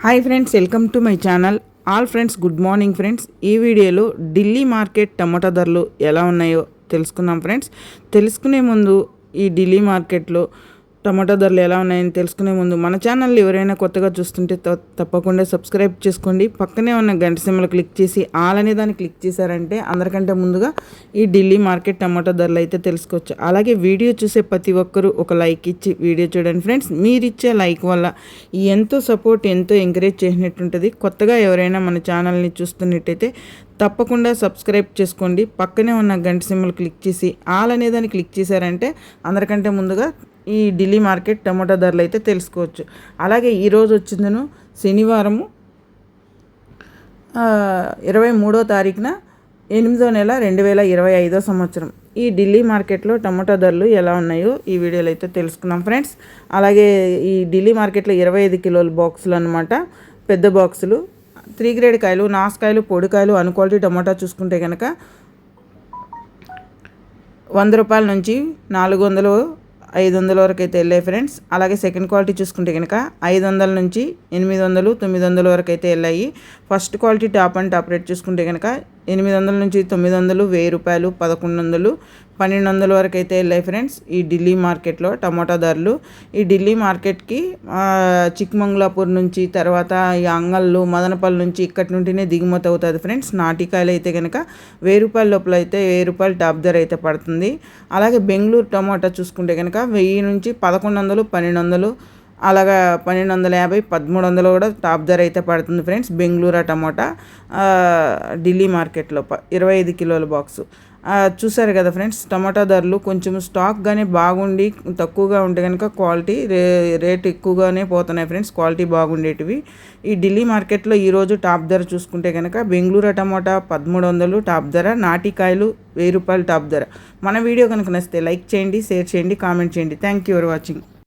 Hi friends welcome to my channel all friends good morning friends ఈ వీడియోలో Delhi market టమాటా ధరలు ఎలా ఉన్నాయో తెలుసుకుందాం ఫ్రెండ్స్ తెలుసుకునే ముందు ఈ ఢిల్లీ మార్కెట్లో టమాటా ధరలు ఎలా ఉన్నాయని తెలుసుకునే ముందు మన ఛానల్ ఎవరైనా కొత్తగా చూస్తుంటే త- తప్పకుండా సబ్స్క్రైబ్ చేసుకోండి. పక్కనే ఉన్న గంట సిమ్మలు క్లిక్ చేసి ఆల్ అనే దాన్ని క్లిక్ చేశారంటే అందరికంటే ముందుగా ఈ ఢిల్లీ మార్కెట్ టమాటా ధరలు అయితే తెలుసుకోవచ్చు. అలాగే వీడియో చూసే ప్రతి ఒక్కరూ ఒక లైక్ ఇచ్చి వీడియో చూడండి. ఫ్రెండ్స్ మీరు ఇచ్చే లైక్ వల్ల ఎంతో సపోర్ట్ ఎంతో ఎంకరేజ్ చేసినట్టుంటుంది కొత్తగా ఎవరైనా మన ఛానల్ని చూస్తున్నట్టయితే తప్పకుండా సబ్స్క్రైబ్ చేసుకోండి. పక్కనే ఉన్న గంట సిమ్మలు క్లిక్ చేసి ఆల్ అనేదాన్ని క్లిక్ చేశారంటే అందరికంటే ముందుగా ఈ ఢిల్లీ మార్కెట్ టమాటా ధరలు అయితే తెలుసుకోవచ్చు. అలాగే ఈరోజు వచ్చిందను శనివారము ఇరవై మూడో తారీఖున ఎనిమిదో నెల రెండు వేల ఇరవై ఐదో సంవత్సరం. ఈ ఢిల్లీ మార్కెట్లో టమాటా ధరలు ఎలా ఉన్నాయో ఈ వీడియోలో అయితే తెలుసుకుందాం ఫ్రెండ్స్. అలాగే ఈ ఢిల్లీ మార్కెట్లో ఇరవై ఐదు కిలోల బాక్సులు అనమాట పెద్ద బాక్సులు త్రీ గ్రేడ్ కాయలు నాసుకాయలు పొడికాయలు అన్ క్వాలిటీ టమాటా చూసుకుంటే కనుక వంద రూపాయల నుంచి నాలుగు వందలు ఐదు వందల వరకు అయితే వెళ్ళాయి ఫ్రెండ్స్. అలాగే సెకండ్ క్వాలిటీ చూసుకుంటే కనుక ఐదు వందల నుంచి ఎనిమిది వందలు తొమ్మిది వందల వరకు అయితే వెళ్ళాయి. First quality top and top rate చూసుకుంటే కనుక ఎనిమిది వందల నుంచి తొమ్మిది వందలు వెయ్యి రూపాయలు పదకొండు వందలు పన్నెండు వందల వరకు అయితే వెళ్ళాయి ఫ్రెండ్స్ ఈ ఢిల్లీ మార్కెట్లో టమాటా ధరలు. ఈ ఢిల్లీ మార్కెట్కి చిక్మంగళాపూర్ నుంచి తర్వాత ఈ అంగళ్ళు మదనపల్లి నుంచి ఇక్కడి నుండినే దిగుమతి అవుతుంది ఫ్రెండ్స్. నాటికాయలు అయితే కనుక వెయ్యి రూపాయల లోపల అయితే వెయ్యి రూపాయలు టాప్ ధర అయితే పడుతుంది. అలాగే బెంగళూరు టమాటా చూసుకుంటే కనుక వెయ్యి నుంచి పదకొండు వందలు పన్నెండు వందలు అలాగా పన్నెండు వందల యాభై పదమూడు వందలు కూడా టాప్ ధర అయితే పడుతుంది ఫ్రెండ్స్. బెంగళూరు టమోటా ఢిల్లీ మార్కెట్లో ప ఇరవై ఐదు కిలోల బాక్సు. చూసారు కదా ఫ్రెండ్స్ టమాటా ధరలు కొంచెం స్టాక్ కానీ బాగుండి తక్కువగా ఉంటే కనుక క్వాలిటీ రే రేట్ ఎక్కువగానే పోతున్నాయి ఫ్రెండ్స్ క్వాలిటీ బాగుండేటివి. ఈ ఢిల్లీ మార్కెట్లో ఈరోజు టాప్ ధర చూసుకుంటే కనుక బెంగళూరు టమాటా పదమూడు వందలు టాప్ ధర నాటికాయలు వెయ్యి రూపాయలు టాప్ ధర. మన వీడియో కనుక నచ్చితే లైక్ చేయండి షేర్ చేయండి కామెంట్ చేయండి. Thank you for watching.